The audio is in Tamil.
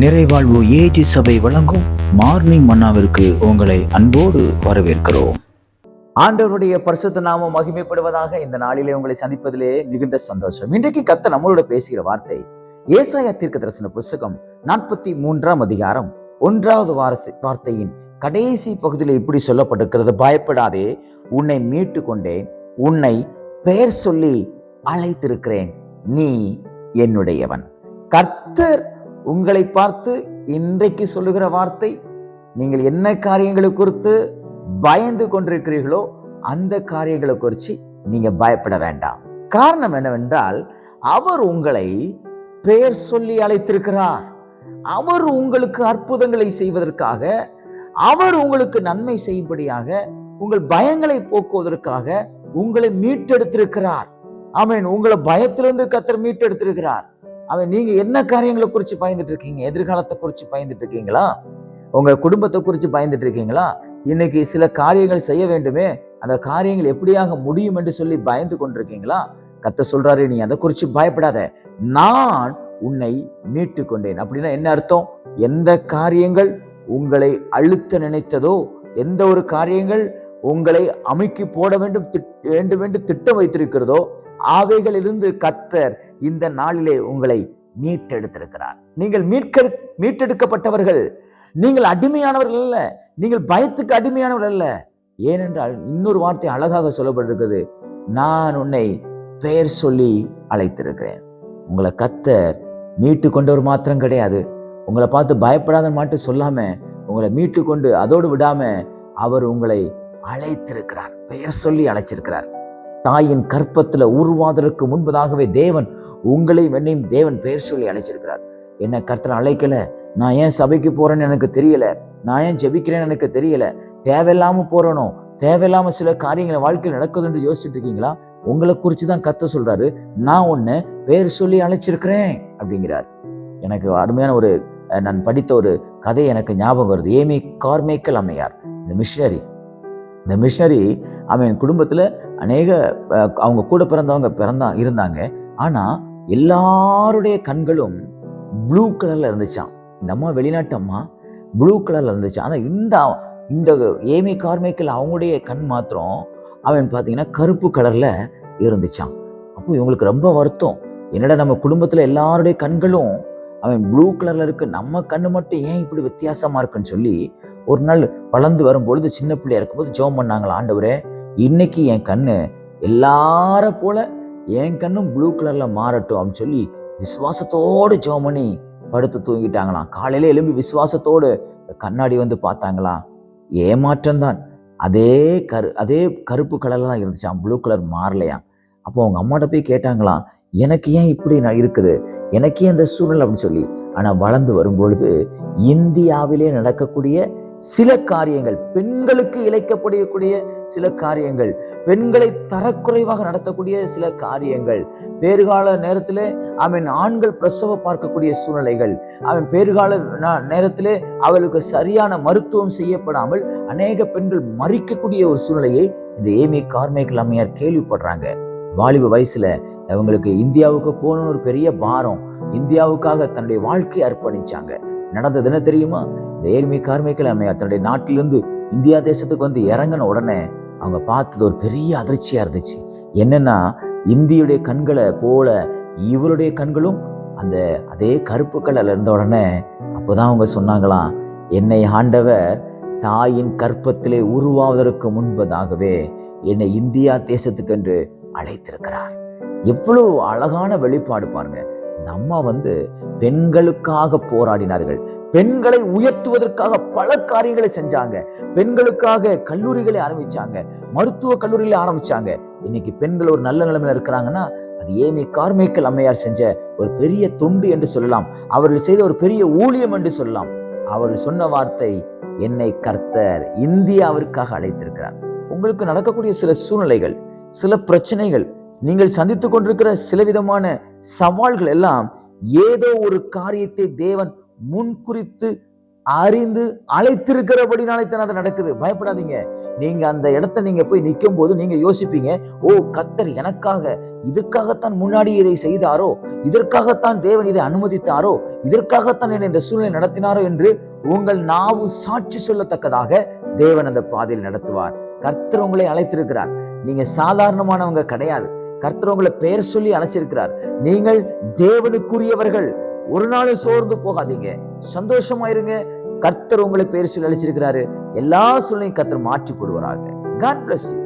நிறைவாழ்வு ஏஜி சபை வழங்கும் மார்னிங் மன்னாவிற்கு உங்களை அன்போடு வரவேற்கிறோம். ஆண்டவருடைய பரிசுத்த நாமம் மகிமைப்படுவதாக இந்த நாளிலே உங்களை சந்திப்பதிலே மிகுந்த சந்தோஷம். இன்றைக்கு கத்த நம்மளோட பேசுகிற வார்த்தை ஏசாயா தீர்க்க தரிசன புஸ்தகம் நாற்பத்தி மூன்றாம் அதிகாரம் ஒன்றாவது வாரசி வார்த்தையின் கடைசி பகுதியில் இப்படி சொல்லப்பட்டிருக்கிறது. பயப்படாதே உன்னை மீட்டு கொண்டேன் உன்னை பெயர் சொல்லி அழைத்திருக்கிறேன் நீ என்னுடையவன். கர்த்தர் உங்களை பார்த்து இன்றைக்கு சொல்லுகிற வார்த்தை நீங்கள் என்ன காரியங்களை குறித்து பயந்து கொண்டிருக்கிறீர்களோ அந்த காரியங்களை குறித்து நீங்கள் பயப்பட வேண்டாம். காரணம் என்னவென்றால் அவர் உங்களை பெயர் சொல்லி அழைத்திருக்கிறார். அவர் உங்களுக்கு அற்புதங்களை செய்வதற்காக அவர் உங்களுக்கு நன்மை செய்யும்படியாக உங்கள் பயங்களை போக்குவதற்காக உங்களை மீட்டெடுத்திருக்கிறார். ஆமீன். உங்களை பயத்திலிருந்து கத்தர் மீட்டெடுத்திருக்கிறார். அவன் நீங்க என்ன காரியங்களை குறித்து பயந்துட்டு இருக்கீங்க? எதிர்காலத்தை குறித்து பயந்துட்டு இருக்கீங்களா? உங்க குடும்பத்தை குறித்து பயந்துட்டு இருக்கீங்களா? இன்னைக்கு சில காரியங்கள் செய்ய வேண்டுமே அந்த காரியங்கள் எப்படியாக முடியும் என்று சொல்லி பயந்து கொண்டிருக்கீங்களா? கத்த சொல்றாரு நீ அதை குறித்து பயப்படாத. நான் உன்னை மீட்டு கொண்டேன். அப்படின்னா என்ன அர்த்தம்? எந்த காரியங்கள் உங்களை அழுத்த நினைத்ததோ எந்த ஒரு காரியங்கள் உங்களை அமைக்கி போட வேண்டும் வேண்டும் என்று திட்டம் வைத்திருக்கிறதோ அவைகளிலிருந்து கத்தர் இந்த நாளிலே உங்களை மீட்டெடுத்திருக்கிறார். நீங்கள் மீட்க மீட்டெடுக்கப்பட்டவர்கள். நீங்கள் அடிமையானவர்கள் அல்ல. நீங்கள் பயத்துக்கு அடிமையானவர்கள் அல்ல. ஏனென்றால் இன்னொரு வார்த்தை அழகாக சொல்லப்பட்டிருக்கிறது. நான் உன்னை பெயர் சொல்லி அழைத்திருக்கிறேன். உங்களை கத்தர் மீட்டு கொண்டவர் மாத்திரம் கிடையாது. உங்களை பார்த்து பயப்படாத மட்டும் சொல்லாம உங்களை மீட்டு கொண்டு அதோடு விடாம அவர் உங்களை அழைத்திருக்கிறார். பெயர் சொல்லி அழைச்சிருக்கிறார். தாயின் கற்பத்தில் உருவாதற்கு முன்பதாகவே தேவன் உங்களையும் என்னையும் தேவன் பெயர் சொல்லி அழைச்சிருக்கிறார். என்ன கர்த்தர் அழைக்கல? நான் ஏன் சபைக்கு போறேன்னு எனக்கு தெரியல. நான் ஏன் ஜெபிக்கிறேன்னு எனக்கு தெரியல. தேவையில்லாமல் போறனோ? தேவையில்லாமல் சில காரியங்களை வாழ்க்கையில் நடக்குதுன்னு யோசிச்சுட்டு இருக்கீங்களா? உங்களை குறித்து தான் கத்த சொல்கிறாரு நான் ஒன்று பேர் சொல்லி அழைச்சிருக்கிறேன் அப்படிங்கிறார். எனக்கு அருமையான ஒரு நான் படித்த ஒரு கதை எனக்கு ஞாபகம் வருது. ஏமி கார்மேக்கல் அம்மையார் இந்த மிஷினரி. இந்த மிஷினரி அவன் குடும்பத்தில் அநேக அவங்க கூட பிறந்தவங்க பிறந்தா இருந்தாங்க. ஆனால் எல்லாருடைய கண்களும் ப்ளூ கலரில் இருந்துச்சான் இந்த அம்மா வெளிநாட்டு அம்மா ப்ளூ கலரில் இருந்துச்சு ஆனால் இந்த இந்த ஏமி கார்மேக்கல் அவங்களுடைய கண் மாத்திரம் அவன் பார்த்தீங்கன்னா கருப்பு கலரில் இருந்துச்சான் அப்போ இவங்களுக்கு ரொம்ப வருத்தம். என்னடா நம்ம குடும்பத்தில் எல்லாருடைய கண்களும் அவன் ப்ளூ கலரில் இருக்கு. நம்ம கண்ணு மட்டும் ஏன் இப்படி வித்தியாசமாக இருக்குன்னு சொல்லி ஒரு நாள் வளர்ந்து வரும்பொழுது சின்ன பிள்ளையா இருக்கும்போது ஜெபம் பண்ணாங்களா ஆண்டவரே இன்னைக்கு என் கண்ணு எல்லார போல என் கண்ணும் ப்ளூ கலரில் மாறட்டும் அப்படின்னு சொல்லி விசுவாசத்தோடு ஜெபம் பண்ணி படுத்து தூங்கிட்டாங்களாம். காலையில எழும்பி விசுவாசத்தோடு கண்ணாடி வந்து பார்த்தாங்களாம். ஏமாற்றம்தான். அதே கரு அதே கருப்பு கலர்ல தான் இருந்துச்சாம் ப்ளூ கலர் மாறலையாம். அப்போ அவங்க அம்மாட்ட போய் கேட்டாங்களாம் எனக்கு ஏன் இப்படி நான் இருக்குது? எனக்கு ஏன் இந்த சூழல் அப்படின்னு சொல்லி. ஆனால் வளர்ந்து வரும்பொழுது இந்தியாவிலே நடக்கக்கூடிய சில காரியங்கள் பெண்களுக்கு இழைக்கப்படக்கூடிய சில காரியங்கள் பெண்களை தரக்குறைவாக நடத்தக்கூடிய சில காரியங்கள் பேறுகால நேரத்திலே அவன் ஆண்கள் பிரசவ பார்க்கக்கூடிய சூழ்நிலைகள் அவன் பேறுகால நேரத்தில் நேரத்திலே அவளுக்கு சரியான மருத்துவம் செய்யப்படாமல் அநேக பெண்கள் மறிக்கக்கூடிய ஒரு சூழ்நிலையை இந்த ஏமி கார்மேக்கல் அம்மையார் கேள்விப்படுறாங்க. வாலிப வயசுல அவங்களுக்கு இந்தியாவுக்கு போகணும்னு ஒரு பெரிய பாரம் இந்தியாவுக்காக தன்னுடைய வாழ்க்கையை அர்ப்பணிச்சாங்க. நடந்தது என்ன தெரியுமா? வேர்மை ஏழ்மை அம்மையார் தன்னுடைய நாட்டிலிருந்து இந்தியா தேசத்துக்கு வந்து இறங்கின உடனே அவங்க பார்த்தது ஒரு பெரிய அதிர்ச்சியாக இருந்துச்சு. என்னன்னா இந்தியுடைய கண்களை போல இவருடைய கண்களும் அந்த அதே கருப்பு கலர்ல இருந்த உடனே அப்போதான் அவங்க சொன்னாங்களாம் என்னை ஆண்டவர் தாயின் கற்பத்திலே உருவாவதற்கு முன்பதாகவே என்னை இந்தியா தேசத்துக்கென்று அழைத்திருக்கிறார். எவ்வளவு அழகான வெளிப்பாடு பாருங்க. இந்த அம்மா வந்து பெண்களுக்காக போராடினார்கள். பெண்களை உயர்த்துவதற்காக பல காரியங்களை செஞ்சாங்க. பெண்களுக்காக கல்லூரிகளை ஆரம்பிச்சாங்க. மருத்துவ கல்லூரிகளை ஆரம்பிச்சாங்க. இன்னைக்கு பெண்கள் ஒரு நல்ல நிலைமையில இருக்கிறாங்கன்னா அது ஏமி கார்மேக்கல் அம்மையார் செஞ்ச ஒரு பெரிய தொண்டு என்று சொல்லலாம். அவர்கள் செய்த ஒரு பெரிய ஊழியம் என்று சொல்லலாம். அவர்கள் சொன்ன வார்த்தை என்னை கர்த்தர் இந்தியாவிற்காக அழைத்திருக்கிறார். உங்களுக்கு நடக்கக்கூடிய சில சூழ்நிலைகள் சில பிரச்சனைகள் நீங்கள் சந்தித்துக் கொண்டிருக்கிற சில விதமான சவால்கள் எல்லாம் ஏதோ ஒரு காரியத்தை தேவன் முன்குறித்து அறிந்து அழைத்திருக்கிறபடினாலே தான் அது நடக்குது. பயப்படாதீங்க. நீங்க அந்த இடத்த நீங்க போய் நிற்கும் போது நீங்க யோசிப்பீங்க ஓ கத்தர் எனக்காக இதற்காகத்தான் முன்னாடி இதை செய்தாரோ? இதற்காகத்தான் தேவன் இதை அனுமதித்தாரோ? இதற்காகத்தான் என்னை இந்த சூழ்நிலை நடத்தினாரோ? என்று உங்கள் நாவு சாட்சி சொல்லத்தக்கதாக தேவன் அந்த பாதையில் நடத்துவார். கர்த்தர் உங்களை அழைத்திருக்கிறார். நீங்க சாதாரணமானவங்க கிடையாது. கர்த்தர் உங்களை பெயர் சொல்லி அழைச்சிருக்கிறார். நீங்கள் தேவனுக்குரியவர்கள். ஒரு நாளும் சோர்ந்து போகாதீங்க. சந்தோஷமா இருங்க. கர்த்தர் உங்களை பெயர் சொல்லி அழைச்சிருக்கிறாரு. எல்லா சூழ்நிலையும் கர்த்தர் மாற்றி போடுவாராங்க காட் பிளஸ் யூ